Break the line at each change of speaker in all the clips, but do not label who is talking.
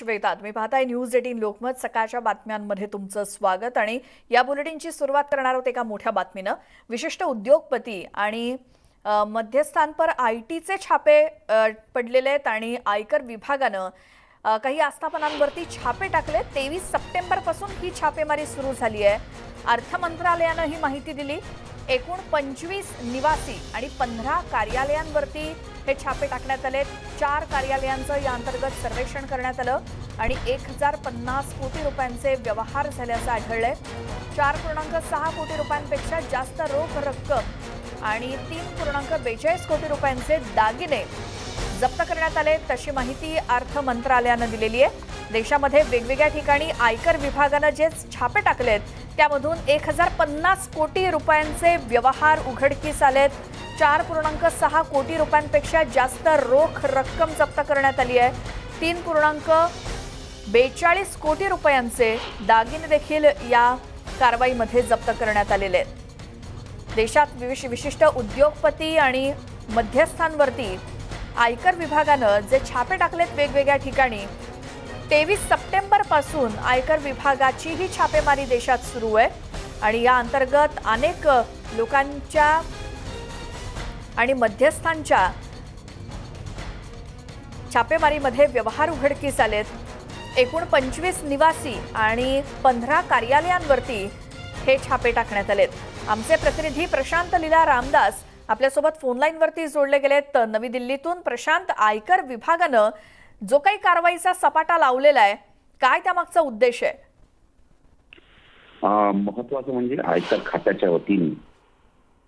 श्वेता तुम्ही पाहताय news eighteen Lokmat सकाळच्या बातम्यांमध्ये तुमचं स्वागत आणि या बुलेटिनची सुरुवात करणार आहोत एका मोठ्या बातमीनं. विशिष्ट उद्योगपती आणि मध्यस्थानपर मध्यस्थांपर आय टीचे छापे पडलेले आहेत आणि आयकर विभागानं काही आस्थापनांवरती छापे टाकले तेवीस सप्टेंबरपासून ही छापेमारी सुरू झाली आहे. अर्थ मंत्रालयानं ही माहिती दिली. एकूण पंचवीस निवासी आणि पंधरा कार्यालयांवरती हे छापे टाकण्यात आले चार कार्यालयांचं या अंतर्गत सर्वेक्षण करण्यात आलं आणि एक हजार पन्नास कोटी रुपयांचे व्यवहार झाल्याचं आढळलंय. चार पूर्णांक सहा कोटी रुपयांपेक्षा जास्त रोख रक्कम आणि तीन पूर्णांक बेचाळीस कोटी रुपयांचे दागिने जप्त करण्यात आले. तशी माहिती अर्थ मंत्रालयानं दिलेली आहे. देशामध्ये वेगवेगळ्या ठिकाणी आयकर विभागानं जे छापे टाकलेत त्यामधून एक हजार पन्नास कोटी रुपयांचे व्यवहार उघडकीस आलेत. चार पूर्णांक सहा कोटी रुपयांपेक्षा जास्त रोख रक्कम जप्त करण्यात आली आहे. तीन पूर्णांक बेचाळीस कोटी रुपयांचे दागिने देखील या कारवाईमध्ये जप्त करण्यात आलेले आहेत. देशात विविश विशिष्ट उद्योगपती आणि मध्यस्थांवरती आयकर विभागानं जे छापे टाकलेत वेगवेगळ्या ठिकाणी तेवीस सप्टेंबरपासून आयकर विभागाची ही छापेमारी देशात सुरू आहे. आणि या अंतर्गत अनेक लोकांच्या आणि मध्यस्थांच्या छापेमारीमध्ये व्यवहार उघडकीस आलेत. एकूण पंचवीस निवासी आणि पंधरा कार्यालयांवरती हे छापे टाकण्यात आलेत. आमचे प्रतिनिधी प्रशांत लीला रामदास आपल्यासोबत फोनलाईनवरती जोडले गेलेत. नवी दिल्लीतून प्रशांत आयकर विभागानं जो काही कारवाईचा सपाटा लावलेला आहे काय त्यामागचा उद्देश आहे?
महत्वाचं म्हणजे आयकर खात्याच्या वतीने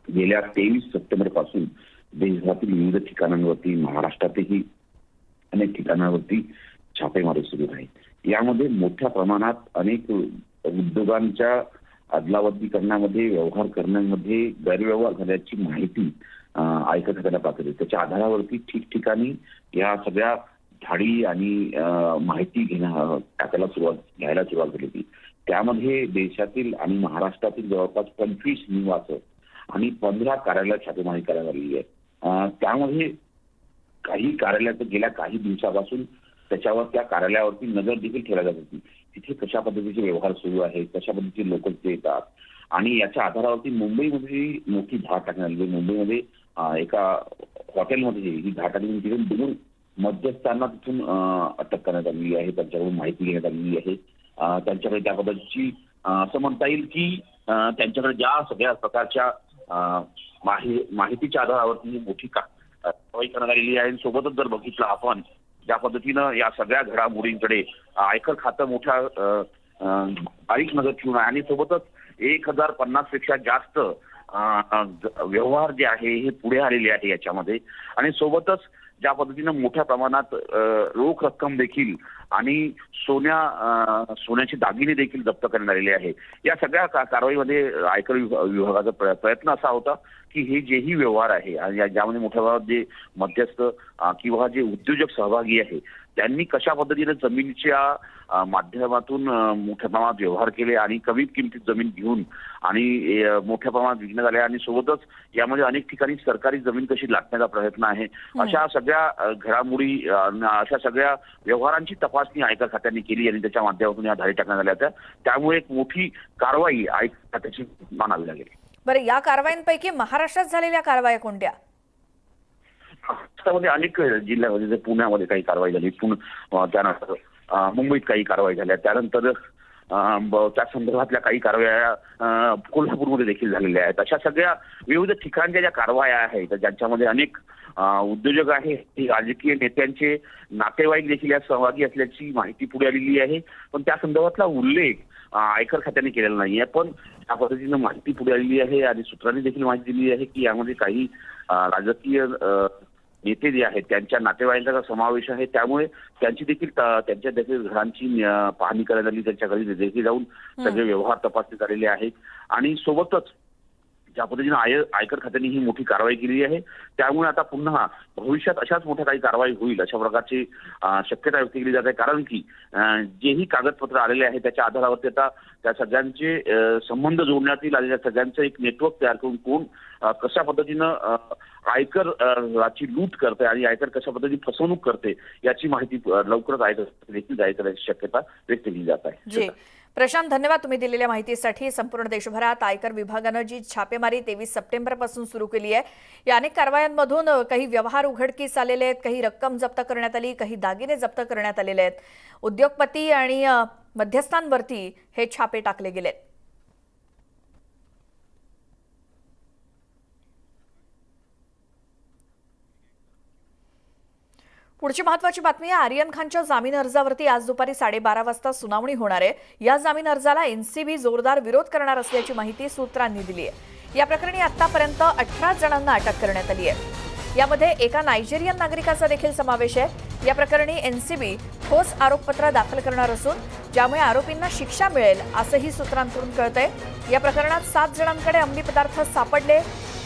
गेल्या तेवीस सप्टेंबरपासून देशभरातील विविध ठिकाणांवरती महाराष्ट्रातही अनेक ठिकाणांवरती छापेमारी सुरू आहे. यामध्ये मोठ्या प्रमाणात अनेक उद्योगांच्या अदलाबदली करण्यामध्ये व्यवहार करण्यामध्ये गैरव्यवहार झाल्याची माहिती आयकर खात्याला प्राप्त झाली त्याच्या आधारावरती ठिकठिकाणी या सगळ्या धाडी आणि माहिती घेणं टाकायला सुरुवात घ्यायला सुरुवात झाली होती. त्यामध्ये देशातील आणि महाराष्ट्रातील जवळपास पंचवीस निवास आणि पंधरा कार्यालयात छापेमारी करायला आलेली आहे त्यामध्ये काही कार्यालयात गेल्या काही दिवसापासून त्याच्यावर त्या कार्यालयावरती नजर देखील ठेवल्या जात होती. तिथे कशा पद्धतीचे व्यवहार सुरू आहे कशा पद्धतीचे लोक तिथे येतात आणि याच्या आधारावरती मुंबईमध्ये मोठी धाड टाकण्यात आली. आहे. मुंबईमध्ये एका हॉटेलमध्ये ही धाड टाकली. तिथून दोन मध्यस्थांना तिथून अटक करण्यात आलेली आहे. त्यांच्याकडून माहिती घेण्यात आलेली आहे. त्यांच्याकडे त्या पद्धतीची असं म्हणता येईल की त्यांच्याकडे ज्या सगळ्या प्रकारच्या माहितीच्या आधारावरती मोठी कारवाई करण्यात आलेली आहे. आणि सोबतच जर बघितलं आपण ज्या पद्धतीनं या सगळ्या घडामोडींकडे आयकर खातं मोठ्या बारीक नजर ठेवून आहे. आणि सोबतच एक हजार पन्नासपेक्षा जास्त व्यवहार जे आहे हे पुढे आलेले आहे याच्यामध्ये. आणि सोबतच ज्या पद्धतीनं मोठ्या प्रमाणात रोख रक्कम देखील आणि सोन्या सोन्याचे दागिने देखील जप्त करण्यात आलेले आहे या सगळ्या कारवाईमध्ये आयकर विभा- विभागाचा प्र- प्रयत्न असा होता की हे जेही व्यवहार आहे आणि या- ज्यामध्ये मोठ्या प्रमाणात जे मध्यस्थ किंवा जे उद्योजक सहभागी आहे त्यांनी कशा पद्धतीने जमिनीच्या माध्यमातून मोठ्या प्रमाणात व्यवहार केले आणि कमी किमतीत जमीन घेऊन आणि मोठ्या प्रमाणात विकण्यात आल्या आणि सोबतच यामध्ये अनेक ठिकाणी सरकारी जमीन कशी लाटण्याचा प्रयत्न आहे अशा सगळ्या अं, घडामोडी अशा सगळ्या व्यवहारांची तपासणी आयकर खात्याने केली आणि त्याच्या माध्यमातून या धाडी टाकण्यात आल्या होत्या. त्यामुळे एक मोठी कारवाई आयकर खात्याची मानावी लागेल.
बरं या कारवाईंपैकी महाराष्ट्रात झालेल्या कारवाया कोणत्या?
महाराष्ट्रामध्ये अनेक जिल्ह्यामध्ये पुण्यामध्ये काही कारवाई झाली पुणे त्यानंतर मुंबईत काही कारवाई झाल्या. त्यानंतर त्या संदर्भातल्या काही कारवाया कोल्हापूरमध्ये देखील झालेल्या आहेत. अशा सगळ्या विविध ठिकाणच्या ज्या कारवाया आहेत ज्यांच्यामध्ये अनेक उद्योजक आहेत राजकीय नेत्यांचे नातेवाईक देखील यात सहभागी असल्याची माहिती पुढे आलेली आहे. पण त्या संदर्भातला उल्लेख आयकर खात्याने केलेला नाहीये. पण त्या पद्धतीनं माहिती पुढे आलेली आहे आणि सूत्रांनी देखील माहिती दिली आहे की यामध्ये काही राजकीय नेते जे आहेत त्यांच्या नातेवाईकांचा समावेश आहे. त्यामुळे त्यांची देखील त- त्यांच्या देखील घरांची पाहणी करण्यात आली. त्यांच्या घरी देखील जाऊन सगळे व्यवहार तपासणी झालेले आहेत. आणि सोबतच ज्या पद्धतीनं आय आयकर खात्याने ही मोठी कारवाई केली आहे त्यामुळे आता पुन्हा भविष्यात अशाच मोठ्या काही कारवाई होईल अशा प्रकारची शक्यता व्यक्त केली जात. आहे कारण की जेही कागदपत्र आलेले आहे त्याच्या आधारावरती आता त्या सगळ्यांचे संबंध जोडण्यात येईल आणि त्या सगळ्यांचं एक नेटवर्क तयार करून कोण कशा पद्धतीनं आयकर अं, ची लूट करते आणि आयकर कशा पद्धतीने फसवणूक करते याची माहिती लवकरच आयकर देखील जाहीर करण्याची शक्यता व्यक्त केली जात आहे.
प्रशांत धन्यवाद तुम्ही दिलेल्या माहितीसाठी. संपूर्ण देशभरात आयकर विभागानं जी छापेमारी तेवीस सप्टेंबरपासून सुरू केली आहे या अनेक कारवायांमधून काही व्यवहार उघडकीस आलेले आहेत काही रक्कम जप्त करण्यात आली काही दागिने जप्त करण्यात आलेले आहेत. उद्योगपती आणि मध्यस्थांवरती हे छापे टाकले गेलेत. पुढची महत्वाची बातमी आहे आर्यन खानच्या जामीन अर्जावरती आज दुपारी साडेबारा वाजता सुनावणी होणार आहे. या जामीन अर्जाला एनसीबी जोरदार विरोध करणार असल्याची माहिती सूत्रांनी दिली आहे. या प्रकरणी आतापर्यंत अठरा जणांना अटक करण्यात आली आहे. यामध्ये एका नायजेरियन नागरिकाचा देखील समावेश आहे. या प्रकरणी एनसीबी ठोस आरोपपत्र दाखल करणार असून ज्यामुळे आरोपींना शिक्षा मिळेल असंही सूत्रांकडून कळतंय. या प्रकरणात सात जणांकडे अंमली पदार्थ सापडले.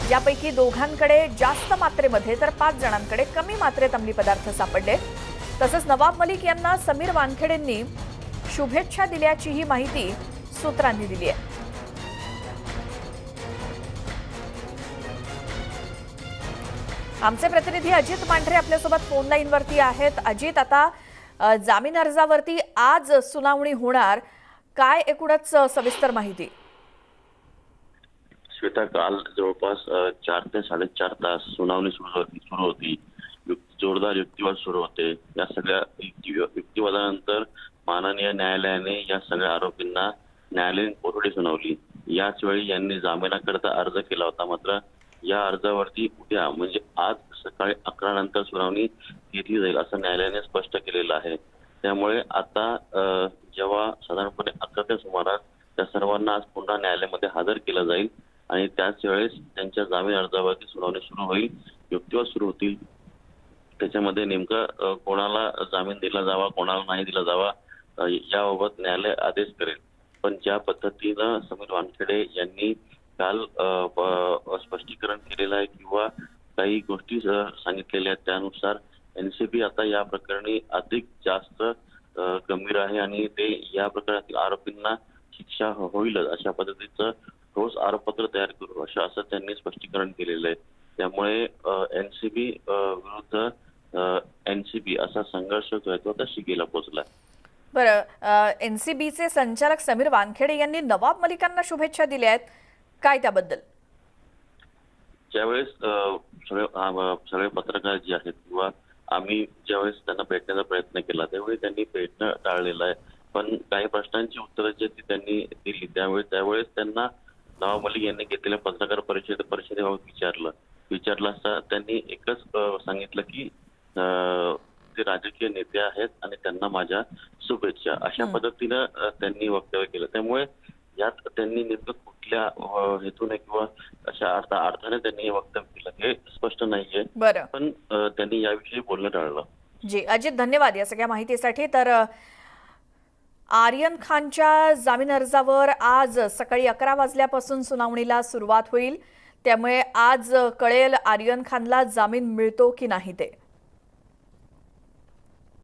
यापैकी दोघांकडे जास्त मात्रेमध्ये तर पाच जणांकडे कमी मात्रेत अंमली पदार्थ सापडले. तसंच नवाब मलिक यांना समीर वानखेडेंनी शुभेच्छा दिल्याची ही माहिती सूत्रांनी दिली आहे. आमचे प्रतिनिधी अजित मांढरे आपल्यासोबत फोन लाईनवरती आहेत. अजित आता जामीन अर्जावरती आज सुनावणी होणार. काय एकूणच सविस्तर माहिती?
श्वेता काल जवळपास चार ते साडेचार तास सुनावणी सुरू होती सुरू होती. जोरदार युक्तिवाद सुरू होते. या सगळ्या युक्तिवादानंतर माननीय न्यायालयाने या सगळ्या आरोपींना न्यायालयीन कोठडी सुनावली. याच वेळी यांनी जामिनाकरता अर्ज केला होता. मात्र या अर्जावरती उद्या म्हणजे आज सकाळी अकरा नंतर सुनावणी घेतली जाईल असं न्यायालयाने स्पष्ट केलेलं आहे. त्यामुळे आता जेव्हा साधारणपणे अकरा ते सुमारास त्या सर्वांना आज पुन्हा न्यायालयामध्ये हजर केलं जाईल आणि त्याच वेळेस त्यांच्या जामीन अर्जावरती सुनावणी सुरू होईल युक्तिवाद सुरू होतील. त्याच्यामध्ये नेमकं कोणाला जामीन दिला जावा कोणाला नाही दिला जावा याबाबत न्यायालय आदेश करेल. पण ज्या पद्धतीनं समीर वानखेडे यांनी काल स्पष्टीकरण केलेलं आहे किंवा काही गोष्टी सांगितलेल्या आहेत त्यानुसार एनसीबी आता या प्रकरणी अधिक जास्त गंभीर आहे आणि ते या प्रकरणातील आरोपींना शिक्षा हो-, होईलच. अशा पद्धतीचं ठोस आरोपपत्र तयार करू असं असं त्यांनी स्पष्टीकरण केलेलं आहे. त्यामुळे एनसीबी विरुद्ध एनसीबी असा संघर्ष जो आहे तो आता शिगेला पोहोचला
बरं एनसीबीचे संचालक समीर वानखेडे यांनी नवाब मलिकांना शुभेच्छा दिल्या आहेत. काय त्याबद्दल?
ज्यावेळेस सगळे सगळे पत्रकार जे आहेत किंवा आम्ही ज्यावेळेस त्यांना भेटण्याचा प्रयत्न केला त्यावेळी त्यांनी भेटणं टाळलेलं आहे. पण काही प्रश्नांची उत्तरं जी त्यांनी दिली. त्यावेळी त्यावेळेस त्यांना नवाब मलिक यांनी घेतलेल्या पत्रकार परिषद परिषदेबाबत विचारलं. विचारलं असता त्यांनी एकच सांगितलं की ते राजकीय नेते आहेत आणि त्यांना माझ्या शुभेच्छा. अशा. पद्धतीनं त्यांनी वक्तव्य केलं. त्यामुळे यात त्यांनी नेमकं कुठल्या हेतूने किंवा अशा अर्थ अर्थाने त्यांनी हे वक्तव्य केलं हे स्पष्ट नाहीये. पण त्यांनी याविषयी बोलणं टाळलं.
जी अजित धन्यवाद या सगळ्या माहितीसाठी. तर आर्यन खानच्या जामीन अर्जावर आज सकाळी अकरा वाजल्यापासून सुनावणीला सुरुवात होईल. त्यामुळे आज कळेल आर्यन खानला जामीन मिळतो की नाही ते.